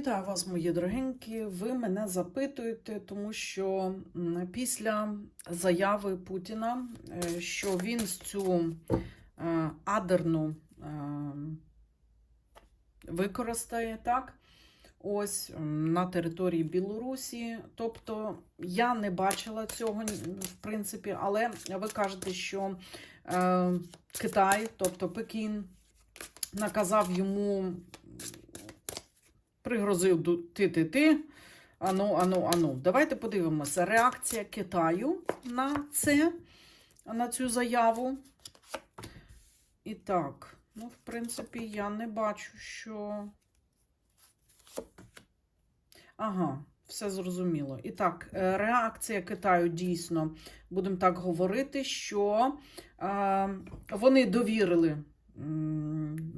Вітаю вас, мої дорогенькі. Ви мене запитуєте, тому що після заяви Путіна, е, що він з цю е, адерну е, використає так. Ось на території Білорусі. Тобто я не бачила цього, в принципі, але ви кажете, що Китай, тобто Пекін, наказав йому пригрозив ти-ти-ти. Ану, ану, ану. Давайте подивимося. Реакція Китаю на це, на цю заяву. І так, ну, в принципі, я не бачу, що. Ага, все зрозуміло. І так, е, реакція Китаю дійсно, будемо так говорити, що е, вони довірили.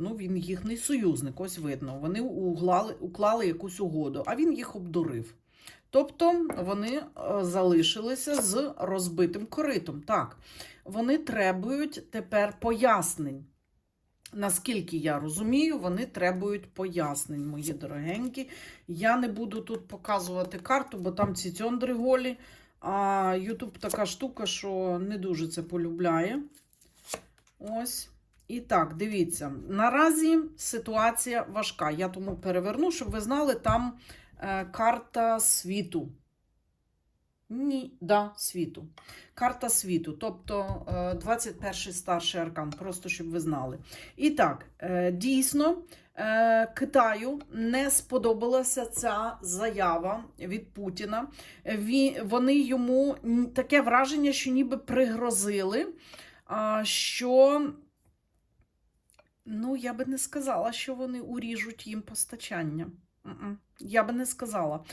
Ну, він їхній союзник, ось видно. Вони углали, уклали якусь угоду, а він їх обдурив. Тобто вони е, залишилися з розбитим коритом. Так, вони требують тепер пояснень. Наскільки я розумію, вони требують пояснень, мої дорогенькі. Я не буду тут показувати карту, бо там ці цьондри голі. А Ютуб така штука, що не дуже це полюбляє. Ось. І так, дивіться, наразі ситуація важка. Я тому переверну, щоб ви знали, там е, карта світу. Ні, да, світу. Карта світу, тобто е, 21 старший аркан, просто щоб ви знали. І так, е, дійсно, е, Китаю не сподобалася ця заява від Путіна. Вони йому таке враження, що ніби пригрозили, що. Ну, я би не сказала, що вони уріжуть їм постачання. Я би не сказала.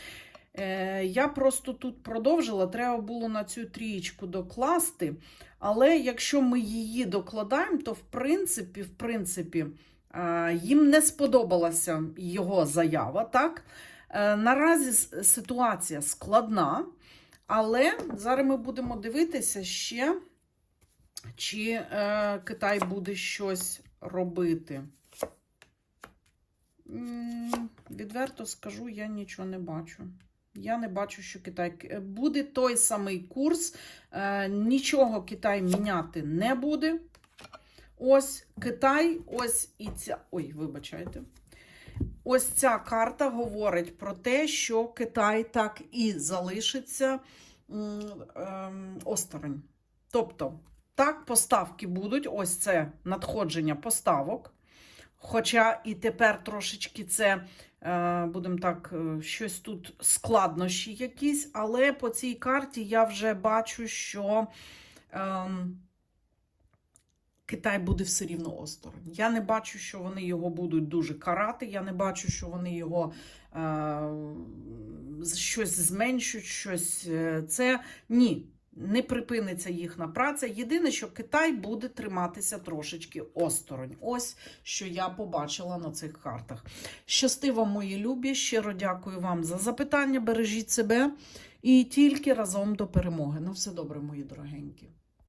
Е, я просто тут продовжила, треба було на цю трієчку докласти. Але якщо ми її докладаємо, то в принципі, в принципі, е, їм не сподобалася його заява. Так? Е, наразі ситуація складна, але зараз ми будемо дивитися ще, чи е, Китай буде щось робити. Відверто скажу, я нічого не бачу. Я не бачу, що Китай е, буде той самий курс. е, Нічого Китай міняти не буде. Ось Китай, ось і ця. Ой, вибачайте. Ось ця карта говорить про те, що Китай так і залишиться ем, осторонь. Тобто, так, поставки будуть, ось це надходження поставок. Хоча і тепер трошечки це, е, будемо так, е, щось тут складнощі якісь, але по цій карті я вже бачу, що ем, Китай буде все рівно осторонь. Я не бачу, що вони його будуть дуже карати. Я не бачу, що вони його е, щось зменшують, щось е, це. Ні. Не припиниться їхня праця. Єдине, що Китай буде триматися трошечки осторонь. Ось що я побачила на цих картах. Щасти вам, мої любі. Щиро дякую вам за запитання. Бережіть себе і тільки разом до перемоги. На все добре, мої дорогенькі.